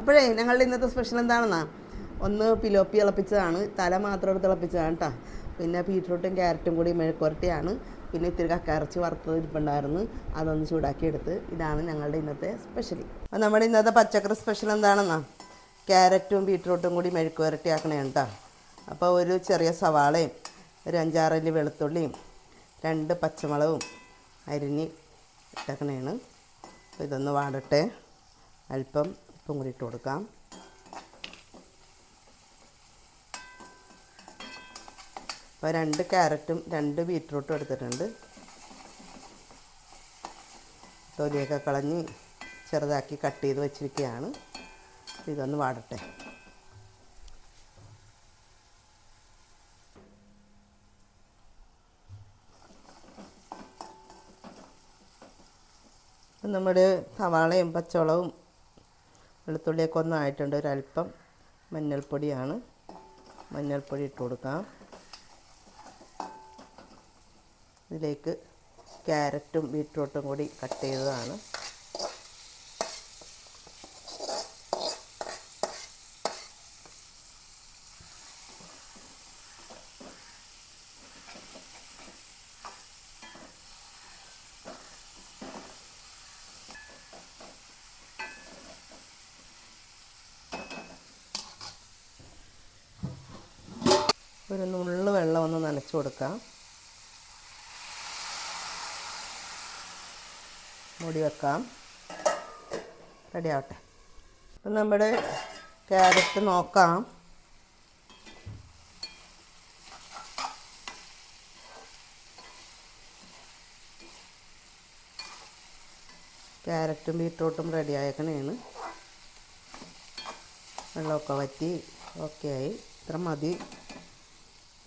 അപ്പോഴേ ഞങ്ങളുടെ ഇന്നത്തെ സ്പെഷ്യൽ എന്താണെന്നാ? ഒന്ന് പിലോപ്പി തിളപ്പിച്ചതാണ്. തല മാത്രം എടുത്ത് തിളപ്പിച്ചതാണ് കേട്ടോ പിന്നെ ബീട്രൂട്ടും ക്യാരറ്റും കൂടി മെഴുക്കുരട്ടിയാണ് പിന്നെ ഇത്തിരി കക്കയിറച്ചി വറുത്തത് ഇരിപ്പുണ്ടായിരുന്നു. അതൊന്ന് ചൂടാക്കി എടുത്ത് ഇതാണ് ഞങ്ങളുടെ ഇന്നത്തെ സ്പെഷ്യൽ അപ്പോൾ നമ്മുടെ ഇന്നത്തെ പച്ചക്കറി സ്പെഷ്യൽ എന്താണെന്നാ? ക്യാരറ്റും ബീട്രൂട്ടും കൂടി മെഴുക്കുരട്ടി ആക്കണേ അപ്പോൾ ഒരു ചെറിയ സവാളയും ഒരു അഞ്ചാറല്ലി വെളുത്തുള്ളിയും രണ്ട് പച്ചമുളകും അരിഞ്ഞ് ഇട്ടേക്കണേണ്. അപ്പോൾ ഇതൊന്ന് വാടട്ടെ. അല്പം ഉപ്പും കൂടി ഇട്ട് കൊടുക്കാം. അപ്പോൾ രണ്ട് ക്യാരറ്റും രണ്ട് ബീറ്റ്റൂട്ടും എടുത്തിട്ടുണ്ട്. തൊലിയൊക്കെ കളഞ്ഞ് ചെറുതാക്കി കട്ട് ചെയ്ത് വെച്ചിരിക്കുകയാണ്. ഇതൊന്ന് വാടട്ടെ. നമ്മുടെ സവാളയും പച്ചമുളകും വെളുത്തുള്ളിയൊക്കെ ഒന്നായിട്ടുണ്ട്. ഒരല്പം മഞ്ഞൾപ്പൊടിയാണ്. മഞ്ഞൾപ്പൊടി ഇട്ട് കൊടുക്കാം. ഇതിലേക്ക് ക്യാരറ്റും ബീട്രൂട്ടും കൂടി കട്ട് ചെയ്തതാണ്. ഒരു നുള്ളു വെള്ളം ഒന്ന് നനച്ചു കൊടുക്കാം. മൂടി വെക്കാം. റെഡി ആവട്ടെ അപ്പം നമ്മുടെ ക്യാരറ്റ് നോക്കാം. ക്യാരറ്റും ബീട്രൂട്ടും റെഡി ആയേക്കണേണ് വെള്ളമൊക്കെ വറ്റി ഓക്കെ ആയി ഇത്ര മതി.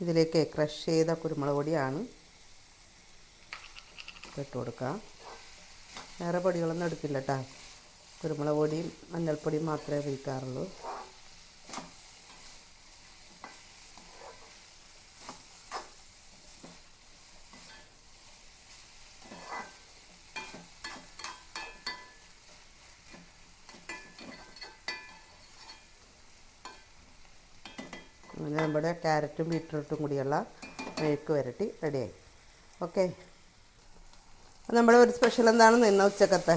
ഇതിലേക്ക് ക്രഷ് ചെയ്ത കുരുമുളക് പൊടിയാണ് ഇട്ട് കൊടുക്കുക. വേറെ പൊടികളൊന്നും എടുക്കില്ല കേട്ടോ കുരുമുളക് പൊടിയും മഞ്ഞൾപ്പൊടിയും മാത്രമേ ഉപയോഗിക്കാറുള്ളൂ. അങ്ങനെ നമ്മുടെ ക്യാരറ്റും ബീട്രൂട്ടും കൂടിയുള്ള മെഴുക്ക് വരട്ടി റെഡിയായി ഓക്കെ നമ്മുടെ ഒരു സ്പെഷ്യൽ എന്താണെന്ന് ഇന്ന ഉച്ചക്കത്തെ?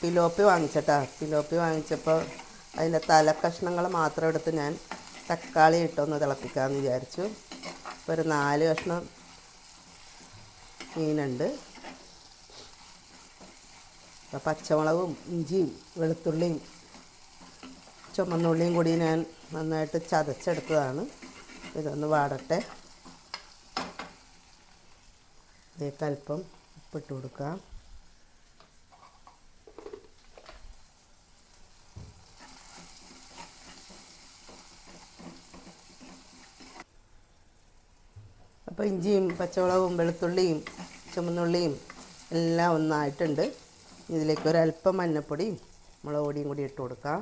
പിലോപ്പി വാങ്ങിച്ചട്ടാ. പിലോപ്പി വാങ്ങിച്ചപ്പോൾ അതിന്റെ തലക്കഷ്ണങ്ങൾ മാത്രം എടുത്ത് ഞാൻ തക്കാളി ഇട്ടൊന്ന് തിളപ്പിക്കാമെന്ന് വിചാരിച്ചു. ഇപ്പോൾ ഒരു നാല് കഷ്ണം മീനുണ്ട്. പച്ചമുളകും ഇഞ്ചിയും വെളുത്തുള്ളിയും ചുമന്നുള്ളിയും കൂടി ഞാൻ നന്നായിട്ട് ചതച്ചെടുത്തതാണ്. ഇതൊന്ന് വാടട്ടെ. ഇതിലേക്ക് അല്പം ഉപ്പിട്ട് കൊടുക്കാം. അപ്പോൾ ഇഞ്ചിയും പച്ചമുളകും വെളുത്തുള്ളിയും ചുമന്നുള്ളിയും എല്ലാം ഒന്നായിട്ടുണ്ട്. ഇതിലേക്ക് ഒരല്പം മഞ്ഞൾപ്പൊടിയും മുളക് പൊടിയും കൂടി ഇട്ട് കൊടുക്കാം.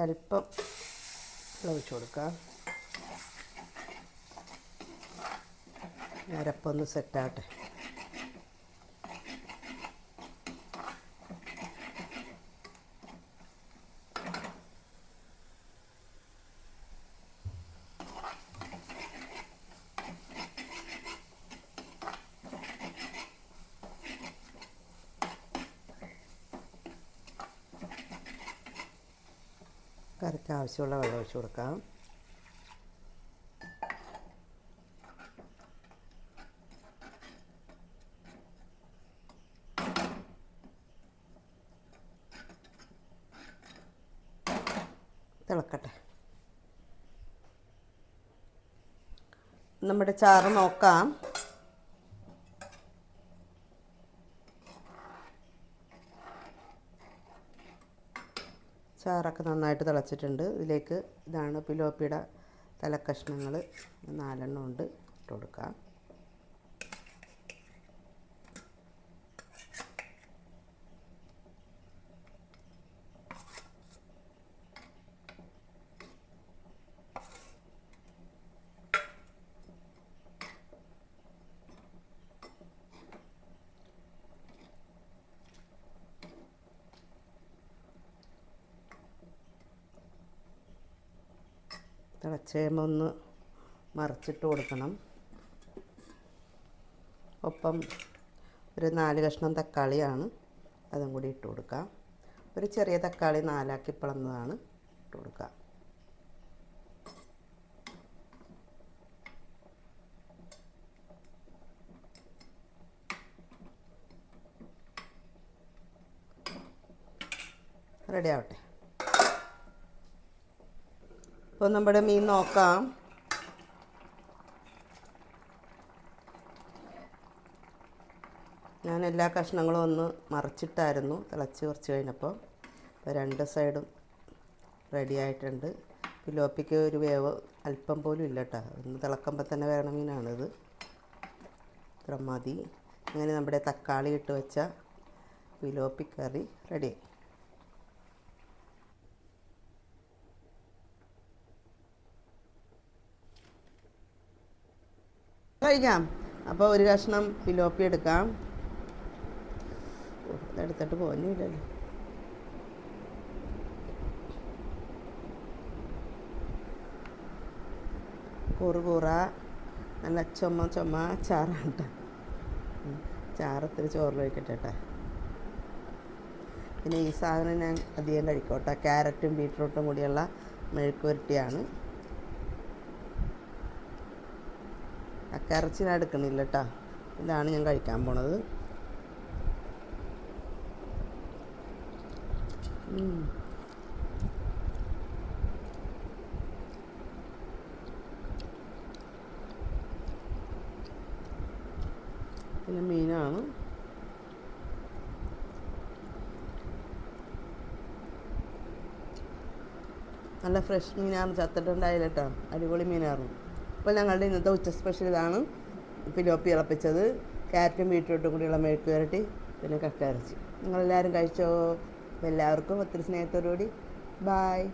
ഒരല്പം ഒഴിച്ച് കൊടുക്കാം. അരപ്പൊന്ന് സെറ്റാവട്ടെ കറിക്ക് ആവശ്യമുള്ള വെള്ളം ഒഴിച്ച് കൊടുക്കാം. തിളക്കട്ടെ. നമ്മുടെ ചാറ് നോക്കാം. ചാറൊക്കെ നന്നായിട്ട് തിളച്ചിട്ടുണ്ട്. ഇതിലേക്ക് ഇതാണ് പിലോപ്പിയുടെ തലക്കഷ്ണങ്ങൾ നാലെണ്ണം ഉണ്ട്. ഇട്ട് കൊടുക്കാം. തിളച്ച് ഒന്ന് മറിച്ചിട്ട് കൊടുക്കണം. ഒപ്പം ഒരു നാല് കഷ്ണം തക്കാളിയാണ് അതും കൂടി ഇട്ട് കൊടുക്കാം ഒരു ചെറിയ തക്കാളി നാലാക്കി പിളന്നതാണ് ഇട്ട് കൊടുക്കുക. റെഡി ആവട്ടെ. ഇപ്പോൾ നമ്മുടെ മീൻ നോക്കാം. ഞാൻ എല്ലാ കഷ്ണങ്ങളും ഒന്ന് മറിച്ചിട്ടായിരുന്നു തിളച്ച് കുറച്ച് കഴിഞ്ഞപ്പോൾ ഇപ്പോൾ രണ്ട് സൈഡും റെഡി ആയിട്ടുണ്ട്. പിലോപ്പിക്ക് ഒരു വേവ് അല്പം പോലും ഇല്ല കേട്ടോ ഒന്ന് തിളക്കുമ്പോൾ തന്നെ വേണ മീനാണിത്. ഇത്ര മതി. അങ്ങനെ നമ്മുടെ തക്കാളി ഇട്ട് വെച്ച പിലോപ്പി കറി റെഡി കഴിക്കാം. അപ്പോൾ ഒരു കഷ്ണം പിലോപ്പി എടുക്കാം. എടുത്തിട്ട് പോകുന്നില്ല കുറുകൂറ കൂറ് നല്ല ചുമ ചുമ ചാറാണ് കേട്ടോ ചാറത്തിരി ചോറിൽ കേട്ടോ പിന്നെ ഈ സാധനം ഞാൻ അധികം കഴിക്കോട്ടെ. ക്യാരറ്റും ബീട്രൂട്ടും കൂടിയുള്ള മെഴുക്കുവരട്ടിയാണ്. അക്കരച്ച് ഞാൻ എടുക്കണില്ല കേട്ടോ ഇതാണ് ഞാൻ കഴിക്കാൻ പോണത്. പിന്നെ മീനാണ്. നല്ല ഫ്രഷ് മീനാണ്. ചത്തിട്ടുണ്ടായില്ല കേട്ടോ അടിപൊളി മീനായിരുന്നു അപ്പോൾ ഞങ്ങളുടെ ഇന്നത്തെ ഉച്ച സ്പെഷ്യൽ ഇതാണ്. പിലോപ്പി ഇളപ്പിച്ചത് ക്യാരറ്റും ബീട്രൂട്ടും കൂടിയുള്ള മെഴുക്ക് വരട്ടി പിന്നെ കക്കയിറച്ചി. നിങ്ങളെല്ലാവരും കഴിച്ചോ? എല്ലാവർക്കും ഒത്തിരി സ്നേഹത്തോടുകൂടി. ബായ്